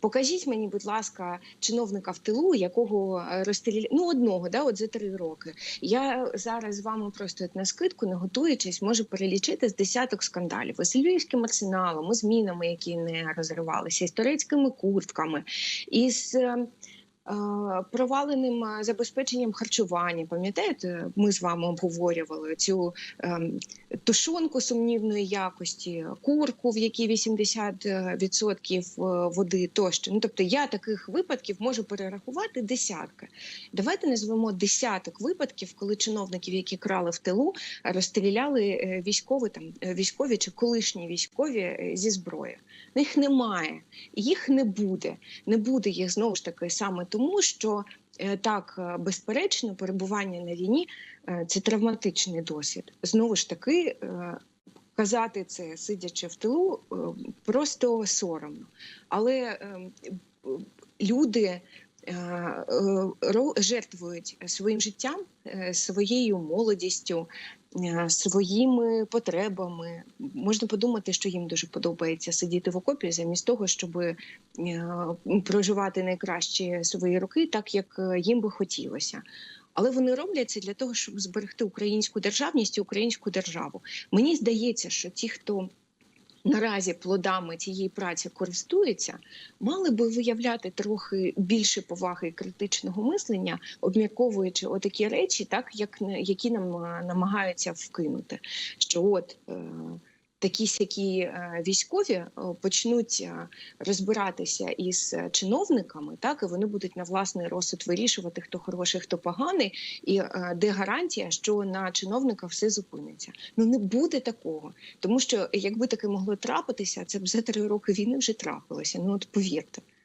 Покажіть мені, будь ласка, чиновника в тилу, якого е, розстріляли, ну одного, да, от за три роки. Я зараз з вами просто на скидку, не готуючись, можу перелічити з десяток скандалів із львівським арсеналом, із мінами, які не розривалися, із турецькими куртками, із е, проваленим е, забезпеченням харчування. Пам'ятаєте, ми з вами обговорювали цю ем, тушонку сумнівної якості, курку, в якій 80% е, води тощо. Ну тобто я таких випадків можу перерахувати десятки. Давайте назвемо десяток випадків, коли чиновників, які крали в тилу, розстріляли е, військові там е, військові чи колишні військові е, зі зброєю. Ну, Їх немає, їх не буде. Не буде їх знову ж таки саме тому, що е, так е, безперечно перебування на війні е, це травматичний досвід. Знову ж таки. Казати це, сидячи в тилу, просто соромно. Але е, люди жертвують своїм життям, е, своєю молодістю, е, своїми потребами. Можна подумати, що їм дуже подобається сидіти в окопі, замість того, щоб е, проживати найкращі свої роки, так як е, їм би хотілося. Але вони роблять це для того, щоб зберегти українську державність і українську державу. Мені здається, що ті, хто наразі плодами цієї праці користуються, мали би виявляти трохи більше поваги і критичного мислення, обмірковуючи отакі речі, так як які нам намагаються вкинути. Що от е, такі сякі е, військові е, почнуть е, розбиратися із чиновниками, так і вони будуть на власний розсуд вирішувати, хто хороший, хто поганий, і де гарантія, що на чиновника все зупиниться. Ну не буде такого, тому що якби таке могло трапитися, це б за три роки війни вже трапилося. Ну от повірте.